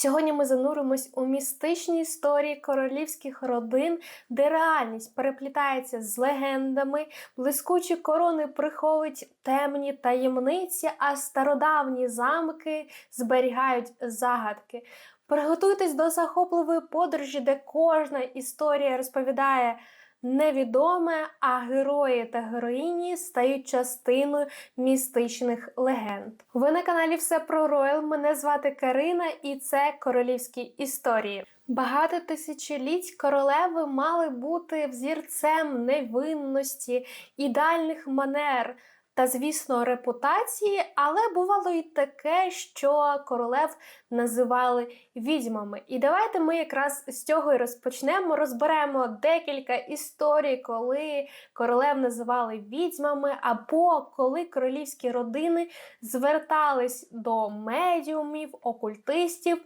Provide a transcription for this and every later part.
Сьогодні ми зануримось у містичні історії королівських родин, де реальність переплітається з легендами, блискучі корони приховують темні таємниці, а стародавні замки зберігають загадки. Приготуйтесь до захопливої подорожі, де кожна історія розповідає невідоме, а герої та героїні стають частиною містичних легенд. Ви на каналі Все про Роял. Мене звати Карина, і це королівські історії. Багато тисячоліть королеви мали бути взірцем невинності, ідеальних манер. Та, звісно, репутації, але бувало і таке, що королев називали відьмами. І давайте ми якраз з цього і розпочнемо. Розберемо декілька історій, коли королев називали відьмами, або коли королівські родини звертались до медіумів, окультистів.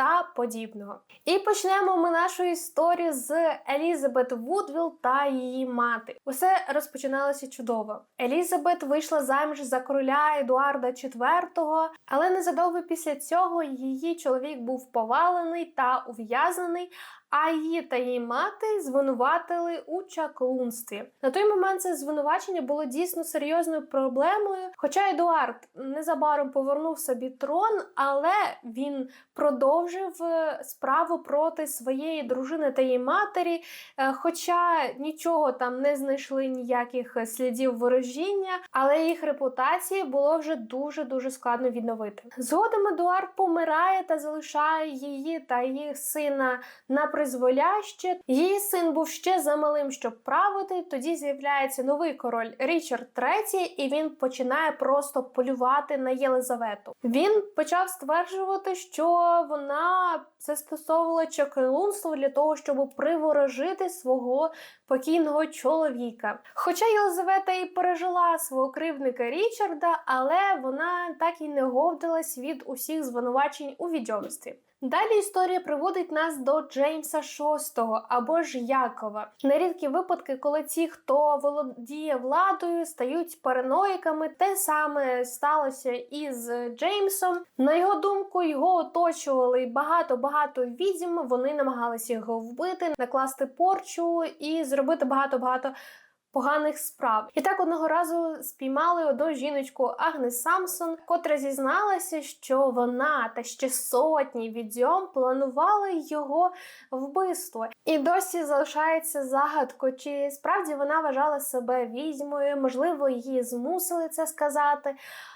Та подібного. І почнемо ми нашу історію з Елізабет Вудвіл та її мати. Усе розпочиналося чудово. Елізабет вийшла заміж за короля Едуарда IV, але незадовго після цього її чоловік був повалений та ув'язнений. А її та її мати звинуватили у чаклунстві. На той момент це звинувачення було дійсно серйозною проблемою. Хоча Едуард незабаром повернув собі трон, але він продовжив е, справу проти своєї дружини та її матері. Е, хоча нічого там не знайшли ніяких слідів ворожіння, але їх репутації було вже дуже дуже складно відновити. Згодом Едуард помирає та залишає її та її сина на призволяще. Її син був ще замалим, щоб правити. Тоді з'являється новий король Річард III, і він починає просто полювати на Єлизавету. Він почав стверджувати, що вона застосовувала чаклунство для того, щоб приворожити свого покійного чоловіка. Хоча Єлизавета і пережила свого кривника Річарда, але вона так і не говдилась від усіх звинувачень у відьомстві. Далі історія приводить нас до Джеймса VI або ж Якова. Нерідкі випадки, коли ті, хто володіє владою, стають параноїками. Те саме сталося із Джеймсом. На його думку, його оточували багато-багато відьм. Вони намагалися його вбити, накласти порчу і зробити багато-багато поганих справ. І так одного разу спіймали одну жіночку Агнес Самсон, котра зізналася, що вона та ще сотні відьом планували його вбивство. І досі залишається загадкою, чи справді вона вважала себе відьмою, можливо, її змусили це сказати.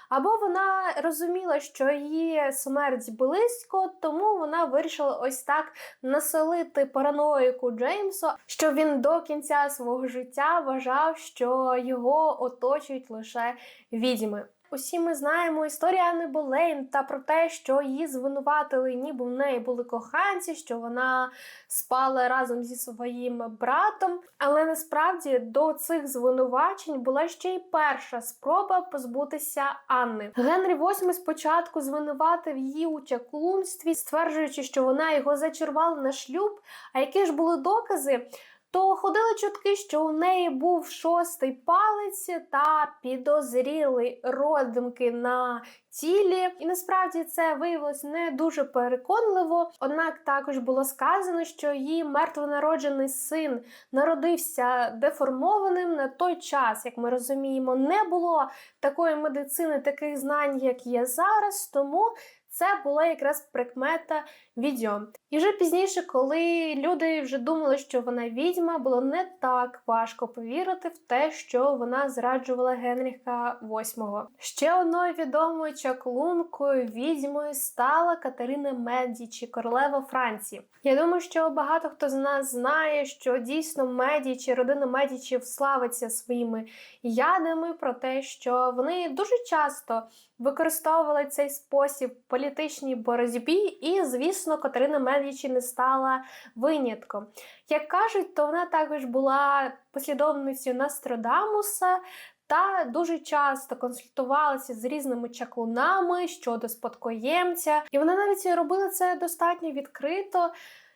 Або вона розуміла, що її смерть близько, тому вона вирішила ось так населити параноїку Джеймсу, що він до кінця свого життя вважав, що його оточують лише відьми. Усі ми знаємо історію Анни Болейн та про те, що її звинуватили, ніби в неї були коханці, що вона спала разом зі своїм братом. Але насправді до цих звинувачень була ще й перша спроба позбутися Анни. Генрі VIII спочатку звинуватив її у чаклунстві, стверджуючи, що вона його зачарувала на шлюб. А які ж були докази? То ходили чутки, що у неї був шостий палець та підозріли родимки на тілі. І насправді це виявилось не дуже переконливо. Однак також було сказано, що її мертвонароджений син народився деформованим на той час, як ми розуміємо, не було такої медицини, таких знань, як є зараз. Тому це була якраз прикмета відьом. І вже пізніше, коли люди вже думали, що вона відьма, було не так важко повірити в те, що вона зраджувала Генріха VIII. Ще одною відомою чаклункою відьмою стала Катерина Медічі, королева Франції. Я думаю, що багато хто з нас знає, що дійсно Медічі, родина Медічів славиться своїми ядами, про те, що вони дуже часто використовували цей спосіб в політичній боротьбі, і, звісно, Катерина Медічі не стала винятком. Як кажуть, то вона також була послідовницею Нострадамуса. Та дуже часто консультувалася з різними чаклунами щодо спадкоємця, і вона навіть робила це достатньо відкрито.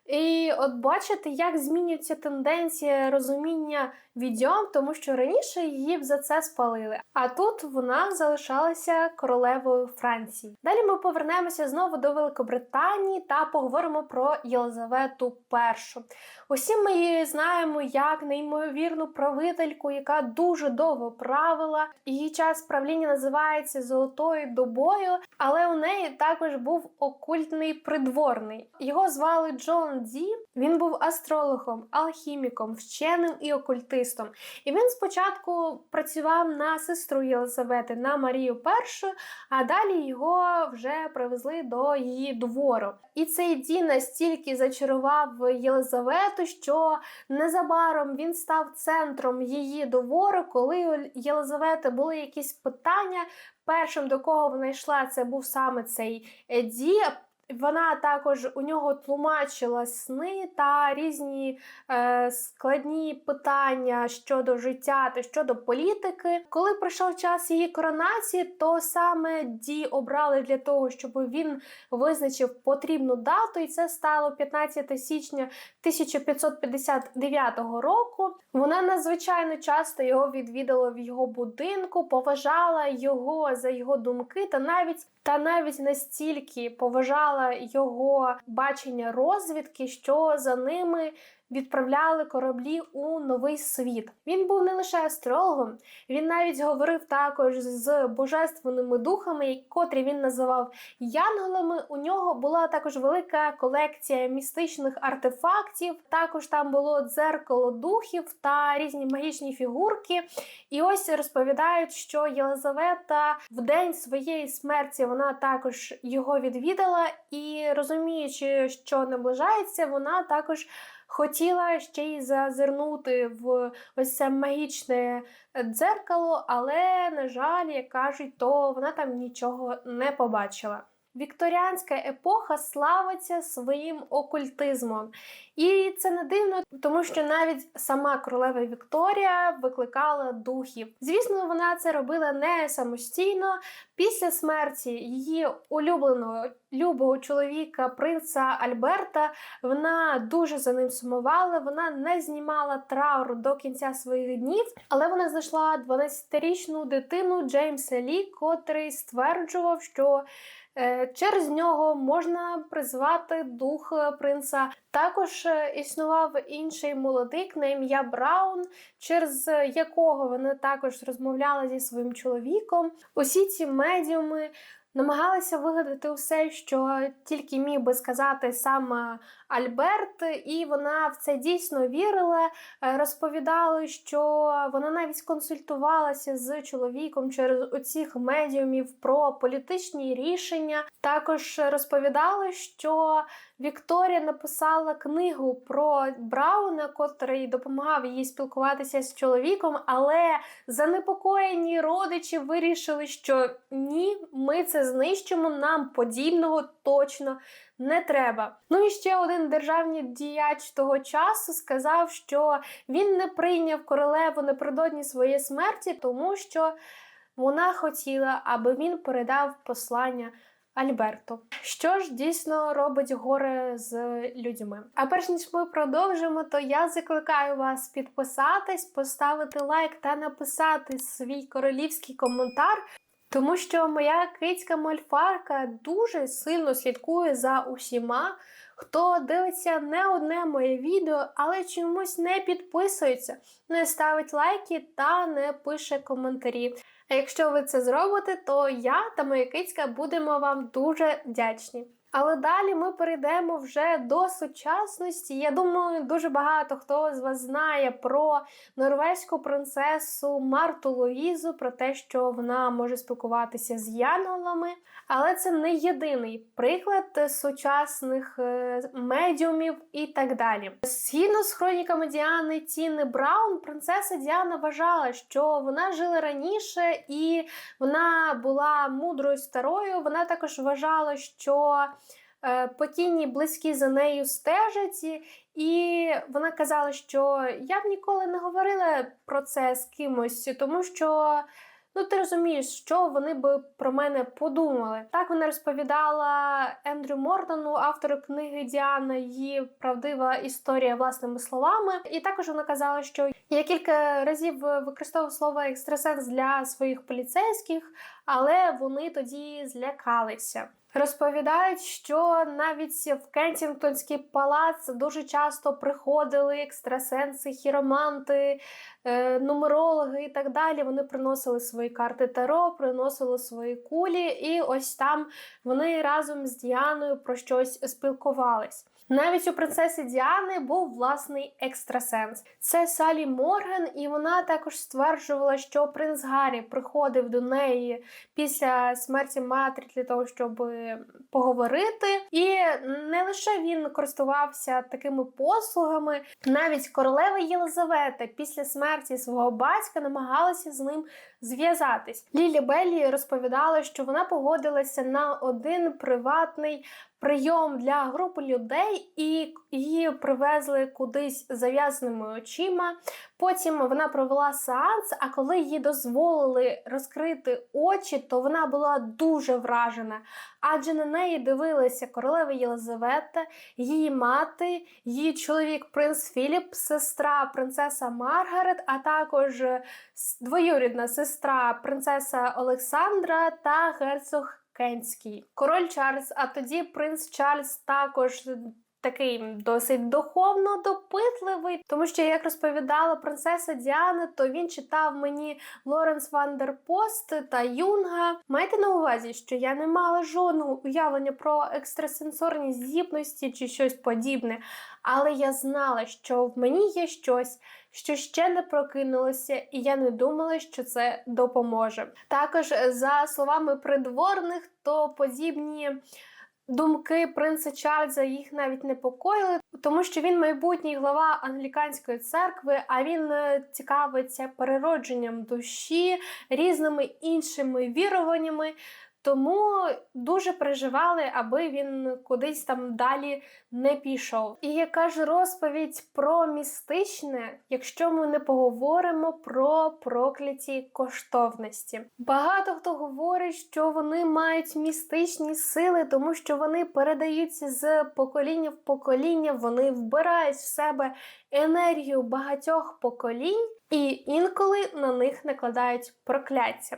І от бачите, як змінюється тенденція розуміння відьом, тому що раніше її б за це спалили. А тут вона залишалася королевою Франції. Далі ми повернемося знову до Великобританії та поговоримо про Єлизавету І. Усі ми її знаємо як неймовірну правительку, яка дуже довго правила. Її час правління називається Золотою добою, але у неї також був окультний придворний. Його звали Джон Ді. Він був астрологом, алхіміком, вченим і окультистом. І він спочатку працював на сестру Єлизавети на Марію І, а далі його вже привезли до її двору. І цей Ді настільки зачарував Єлизавету, що незабаром він став центром її двору, коли у Єлизавети були якісь питання. Першим до кого вона йшла, це був саме цей Ді. Вона також у нього тлумачила сни та різні е, складні питання щодо життя та щодо політики. Коли прийшов час її коронації, то саме Ді обрали для того, щоб він визначив потрібну дату, і це стало 15 січня 1559 року. Вона надзвичайно часто його відвідала в його будинку, поважала його за його думки, та навіть та навіть настільки поважала його бачення розвідки, що за ними відправляли кораблі у новий світ. Він був не лише астрологом, він навіть говорив також з божественними духами, котрі він називав янголами. У нього була також велика колекція містичних артефактів. Також там було дзеркало духів та різні магічні фігурки. І ось розповідають, що Єлизавета в день своєї смерті вона також його відвідала, і розуміючи, що наближається, вона також хотіла ще й зазирнути в ось це магічне дзеркало, але, на жаль, як кажуть, то вона там нічого не побачила. Вікторіанська епоха славиться своїм окультизмом. І це не дивно, тому що навіть сама королева Вікторія викликала духів. Звісно, вона це робила не самостійно. Після смерті її улюбленого любого чоловіка, принца Альберта, вона дуже за ним сумувала. Вона не знімала траур до кінця своїх днів, але вона знайшла 12-річну дитину Джеймса Лі, котрий стверджував, що через нього можна призвати дух е, принца. Також е, існував інший молодик на ім'я Браун, через якого вона також розмовляла зі своїм чоловіком. Усі ці медіуми намагалися вигадати усе, що тільки міг би сказати сам Альберт, і вона в це дійсно вірила. Е, розповідали, що вона навіть консультувалася з чоловіком через оцих медіумів про політичні рішення. Також розповідали, що Вікторія написала книгу про Брауна, котрий допомагав їй спілкуватися з чоловіком, але занепокоєні родичі вирішили, що ні, ми це знищимо, нам подібного точно не треба. Ну і ще один державний діяч того часу сказав, що він не прийняв королеву напередодні своєї смерті, тому що вона хотіла, аби він передав послання. Альберту, що ж дійсно робить горе з людьми. А перш ніж ми продовжимо, то я закликаю вас підписатись, поставити лайк та написати свій королівський коментар. Тому що моя кицька мольфарка дуже сильно слідкує за усіма, хто дивиться не одне моє відео, але чомусь не підписується, не ставить лайки та не пише коментарі. А якщо ви це зробите, то я та моя кицька будемо вам дуже вдячні. Але далі ми перейдемо вже до сучасності. Я думаю, дуже багато хто з вас знає про норвезьку принцесу Марту Луїзу, про те, що вона може спілкуватися з янголами. Але це не єдиний приклад сучасних е, медіумів і так далі. Згідно з хроніками Діани Тіни Браун, принцеса Діана вважала, що вона жила раніше і вона була мудрою старою. Вона також вважала, що е, покійні близькі за нею стежать, і вона казала, що я б ніколи не говорила про це з кимось, тому що. Ну, ти розумієш, що вони би про мене подумали. Так вона розповідала Ендрю Мортону, автору книги Діана, її правдива історія власними словами. І також вона казала, що я кілька разів використовував слово екстрасенс для своїх поліцейських, але вони тоді злякалися. Розповідають, що навіть в Кенсінгтонський палац дуже часто приходили екстрасенси, хіроманти, е, нумерологи і так далі. Вони приносили свої карти Таро, приносили свої кулі, і ось там вони разом з Діаною про щось спілкувались. Навіть у принцеси Діани був власний екстрасенс. Це Салі Морген, і вона також стверджувала, що принц Гаррі приходив до неї після смерті матері для того, щоб поговорити. І не лише він користувався такими послугами, навіть королева Єлизавета після смерті свого батька намагалася з ним зв'язатись. Лілі Беллі розповідала, що вона погодилася на один приватний прийом для групи людей, і її привезли кудись зав'язаними очима. Потім вона провела сеанс, а коли їй дозволили розкрити очі, то вона була дуже вражена. Адже на неї дивилася королева Єлизавета, її мати, її чоловік принц Філіп, сестра принцеса Маргарет, а також двоюрідна сестра принцеса Олександра та герцог Кенський. Король Чарльз, а тоді принц Чарльз також. Такий досить духовно допитливий, тому що, як розповідала принцеса Діана, то він читав мені Лоренс Вандерпост та Юнга. Майте на увазі, що я не мала жодного уявлення про екстрасенсорні здібності чи щось подібне, але я знала, що в мені є щось, що ще не прокинулося, і я не думала, що це допоможе. Також, за словами придворних, то подібні. Думки принца Чарльза їх навіть непокоїли, тому що він майбутній глава англіканської церкви, а він е, цікавиться переродженням душі, різними іншими віруваннями. Тому дуже переживали, аби він кудись там далі не пішов. І яка ж розповідь про містичне, якщо ми не поговоримо про прокляті коштовності? Багато хто говорить, що вони мають містичні сили, тому що вони передаються з покоління в покоління, вони вбирають в себе енергію багатьох поколінь. І інколи на них накладають прокляття.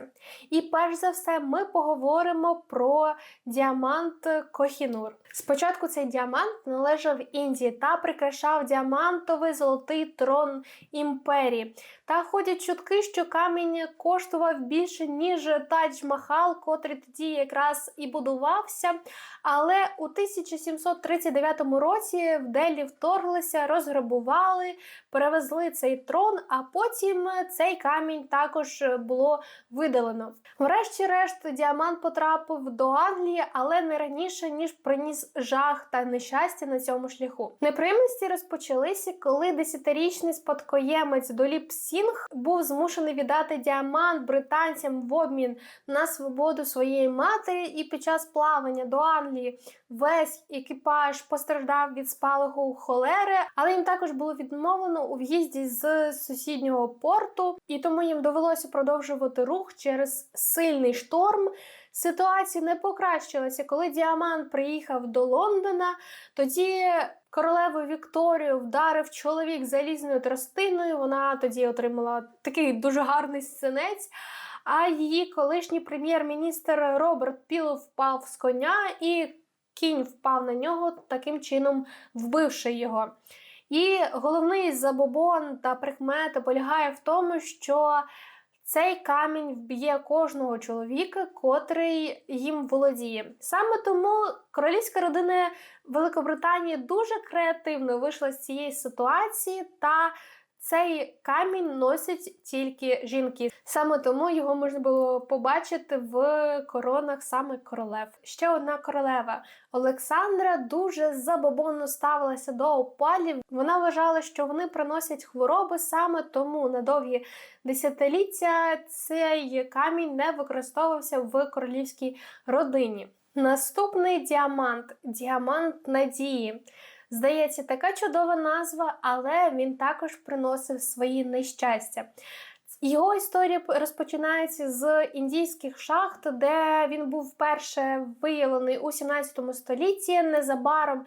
І перш за все, ми поговоримо про діамант Кохінур. Спочатку цей діамант належав Індії та прикрашав діамантовий золотий трон імперії. Та ходять чутки, що камінь коштував більше, ніж Тадж Махал, котрий тоді якраз і будувався. Але у 1739 році в Делі вторглися, розграбували, перевезли цей трон, а потім цей камінь також було видалено. Врешті-решт, діамант потрапив до Англії, але не раніше, ніж приніс жах та нещастя на цьому шляху. Неприємності розпочалися, коли десятирічний спадкоємець Доліп Сінг був змушений віддати діамант британцям в обмін на свободу своєї матері, і під час плавання до Англії весь екіпаж постраждав від спалаху холери, але їм також було відмовлено у в'їзді з сусіднього порту, і тому їм довелося продовжувати рух через сильний шторм. Ситуація не покращилася, коли Діамант приїхав до Лондона. Тоді королеву Вікторію вдарив чоловік залізною тростиною. Вона тоді отримала такий дуже гарний сценець. А її колишній прем'єр-міністр Роберт Піл впав з коня, і кінь впав на нього, таким чином вбивши його. І головний забобон та прикмета полягає в тому, що цей камінь вб'є кожного чоловіка, котрий їм володіє. Саме тому королівська родина Великобританії дуже креативно вийшла з цієї ситуації та цей камінь носять тільки жінки. Саме тому його можна було побачити в коронах саме королев. Ще одна королева Олександра дуже забобонно ставилася до опалів. Вона вважала, що вони приносять хвороби саме тому на довгі десятиліття цей камінь не використовувався в королівській родині. Наступний діамант діамант надії. Здається, така чудова назва, але він також приносив свої нещастя. Його історія розпочинається з індійських шахт, де він був вперше виявлений у 17 столітті. Незабаром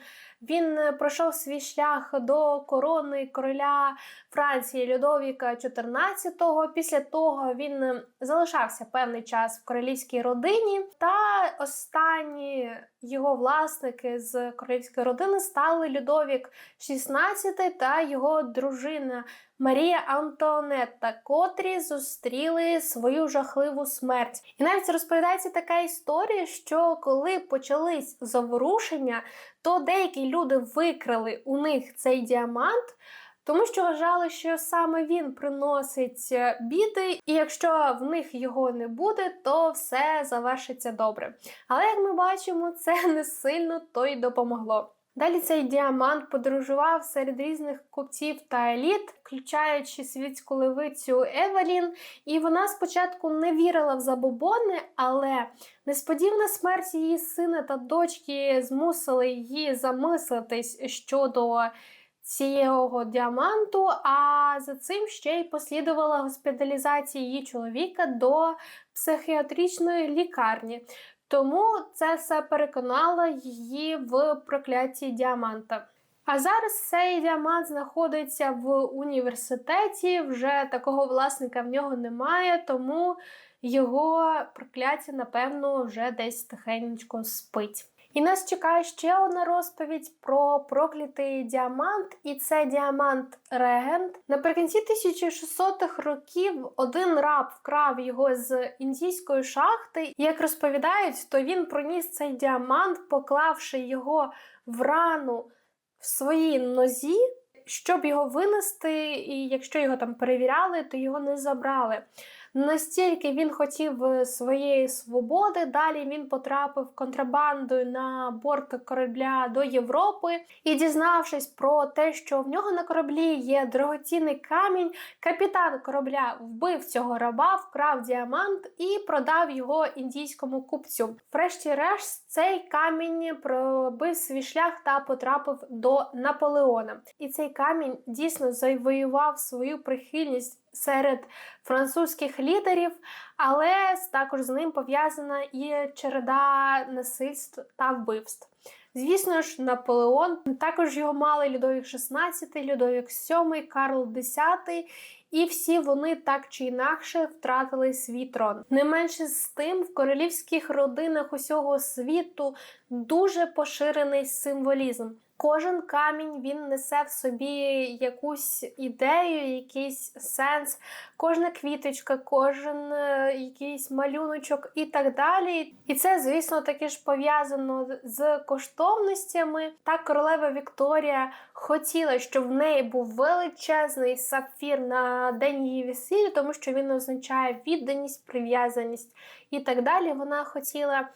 він пройшов свій шлях до корони короля Франції Людовіка XIV. Після того він залишався певний час в королівській родині. Та останні його власники з королівської родини стали Людовік XVI та його дружина Марія Антуанетта, котрі зустріли свою жахливу смерть. І навіть розповідається така історія, що коли почались заворушення, то деякі люди викрали у них цей діамант. Тому що вважали, що саме він приносить е, біди, і якщо в них його не буде, то все завершиться добре. Але як ми бачимо, це не сильно то й допомогло. Далі цей діамант подорожував серед різних купців та еліт, включаючи світську левицю Евелін. І вона спочатку не вірила в забобони, але несподівана смерть її сина та дочки змусили її замислитись щодо цього діаманту. А за цим ще й послідувала госпіталізація її чоловіка до психіатричної лікарні. Тому це все переконало її в прокляті діаманта. А зараз цей діамант знаходиться в університеті, вже такого власника в нього немає, тому його прокляття, напевно, вже десь тихенько спить. І нас чекає ще одна розповідь про проклятий діамант, і це діамант регент. Наприкінці 1600-х років один раб вкрав його з індійської шахти. І як розповідають, то він проніс цей діамант, поклавши його в рану в своїй нозі. Щоб його винести, і якщо його там перевіряли, то його не забрали. Настільки він хотів е, своєї свободи. Далі він потрапив контрабандою на борт корабля до Європи і, дізнавшись про те, що в нього на кораблі є дорогоцінний камінь, капітан корабля вбив цього раба, вкрав діамант і продав його індійському купцю. Врешті-решт, цей камінь пробив свій шлях та потрапив до Наполеона. І цей камінь дійсно завоював свою прихильність серед французьких лідерів, але також з ним пов'язана і череда насильств та вбивств. Звісно ж, Наполеон, також його мали Людовік XVI, Людовік VII, Карл X, і всі вони так чи інакше втратили свій трон. Не менше з тим, в королівських родинах усього світу дуже поширений символізм. Кожен камінь він несе в собі якусь ідею, якийсь сенс, кожна квіточка, кожен е, якийсь малюночок і так далі. І це, звісно, таки ж пов'язано з коштовностями. Так королева Вікторія хотіла, щоб в неї був величезний сапфір на день її весілля, тому що він означає відданість, прив'язаність і так далі. Вона хотіла.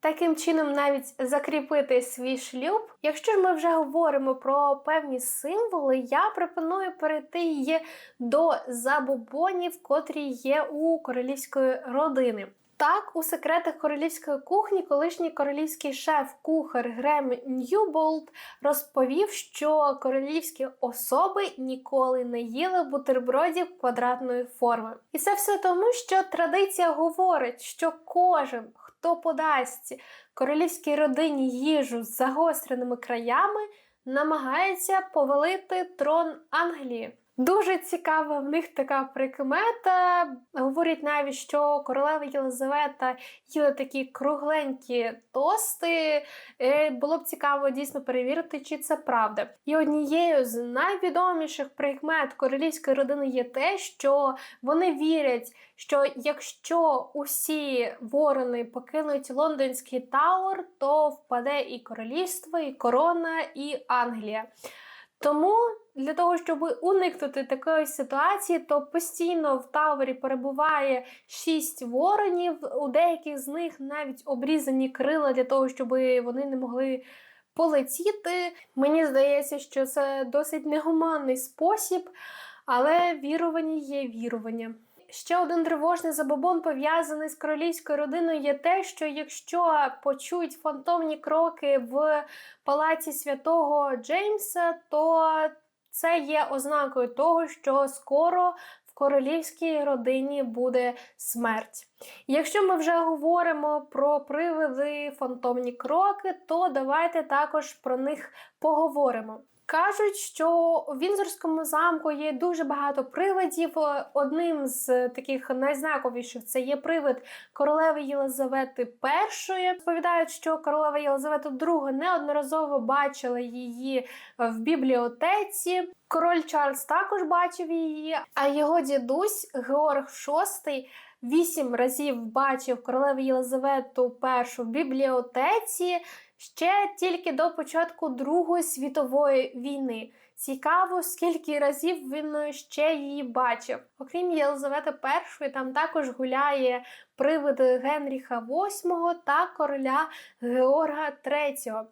Таким чином, навіть закріпити свій шлюб. Якщо ж ми вже говоримо про певні символи, я пропоную перейти до забобонів, котрі є у королівської родини. Так, у секретах королівської кухні колишній королівський шеф-кухар Грем Ньюболт розповів, що королівські особи ніколи не їли бутербродів квадратної форми. І це все тому, що традиція говорить, що кожен, хто подасть королівській родині їжу з загостреними краями, намагається повалити трон Англії. Дуже цікава в них така прикмета. Говорять навіть, що королева Єлизавета їла такі кругленькі тости. Е, було б цікаво дійсно перевірити, чи це правда. І однією з найвідоміших прикмет королівської родини є те, що вони вірять, що якщо усі ворони покинуть лондонський Тауер, то впаде і королівство, і корона, і Англія. Тому для того, щоб уникнути такої ситуації, то постійно в тавері перебуває шість воронів, у деяких з них навіть обрізані крила для того, щоб вони не могли полетіти. Мені здається, що це досить негуманний спосіб, але вірування є вірування. Ще один тривожний забобон пов'язаний з королівською родиною є те, що якщо почують фантомні кроки в палаці святого Джеймса, то це є ознакою того, що скоро в королівській родині буде смерть. Якщо ми вже говоримо про привиди, фантомні кроки, то давайте також про них поговоримо. Кажуть, що у Вінзорському замку є дуже багато привидів. Одним з таких найзнаковіших це є привид королеви Єлизавети І. Розповідають, що королева Єлизавета II неодноразово бачила її в бібліотеці. Король Чарльз також бачив її, а його дідусь Георг VI вісім разів бачив королеву Єлизавету І в бібліотеці ще тільки до початку Другої світової війни. Цікаво, скільки разів він ще її бачив. Окрім Єлизавети І, там також гуляє привид Генріха VIII та короля Георга III.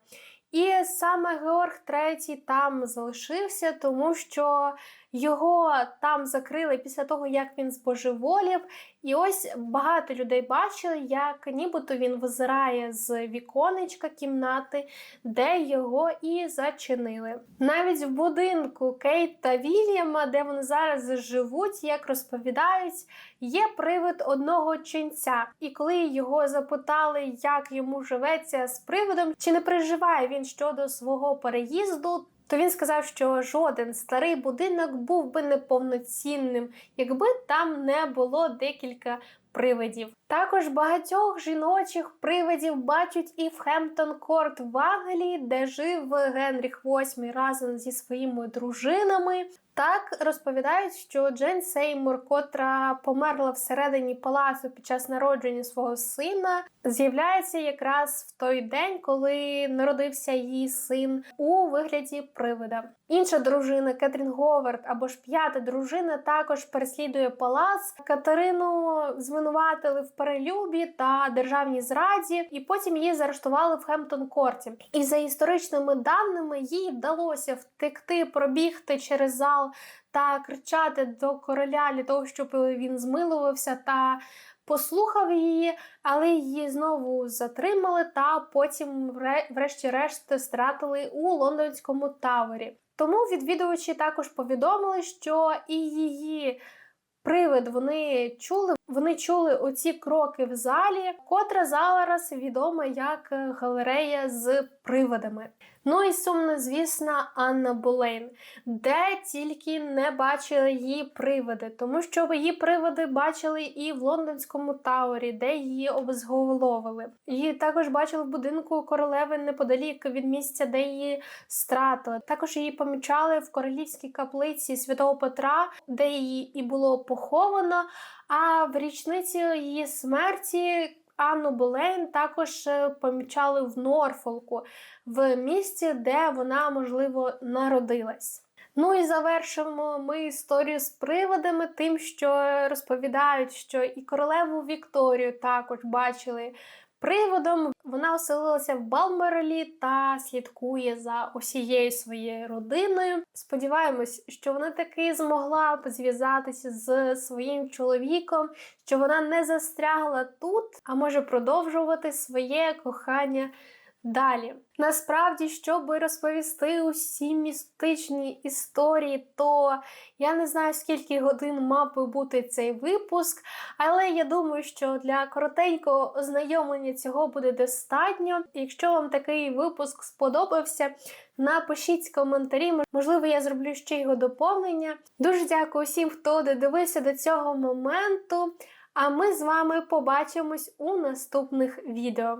І саме Георг III там залишився, тому що його там закрили після того, як він збожеволів. І ось багато людей бачили, як нібито він визирає з віконечка кімнати, де його і зачинили. Навіть в будинку Кейт та Вільяма, де вони зараз живуть, як розповідають, є привид одного ченця. І коли його запитали, як йому живеться з привидом, чи не переживає він щодо свого переїзду, то він сказав, що жоден старий будинок був би неповноцінним, якби там не було декілька привидів. Також багатьох жіночих привидів бачать і в Хемптон Корт в Англії, де жив Генріх VIII разом зі своїми дружинами. Так розповідають, що Джен Сеймур, котра померла всередині палацу під час народження свого сина, з'являється якраз в той день, коли народився її син у вигляді привида. Інша дружина Кетрін Говард або ж п'ята дружина також переслідує палац. Катерину звинуватили в перелюбі та державній зраді, і потім її заарештували в Хемптон Корті. І за історичними даними їй вдалося втекти, пробігти через зал та кричати до короля для того, щоб він змилувався та послухав її, але її знову затримали та потім, врешті-решт, стратили у лондонському тавері. Тому відвідувачі також повідомили, що і її привид вони чули. Вони чули оці кроки в залі, котра зараз відома як галерея з привидами. Ну і сумно, звісно, Анна Болейн, де тільки не бачили її привиди, тому що її привиди бачили і в лондонському таурі, де її обезголовили. Її також бачили в будинку королеви неподалік від місця, де її стратили. Також її помічали в королівській каплиці святого Петра, де її і було поховано. А в річниці її смерті. Анну Болейн також е, помічали в Норфолку, в місці, де вона, можливо, народилась. Ну і завершимо ми історію з приводами, тим, що розповідають, що і королеву Вікторію також бачили приводом. Вона оселилася в Балмерлі та слідкує за усією своєю родиною. Сподіваємось, що вона таки змогла зв'язатися з своїм чоловіком, що вона не застрягла тут, а може продовжувати своє кохання. Далі, насправді, щоб розповісти усі містичні історії, то я не знаю, скільки годин мав би бути цей випуск, але я думаю, що для коротенького ознайомлення цього буде достатньо. Якщо вам такий випуск сподобався, напишіть коментарі, можливо, я зроблю ще його доповнення. Дуже дякую всім, хто додивився до цього моменту. А ми з вами побачимось у наступних відео.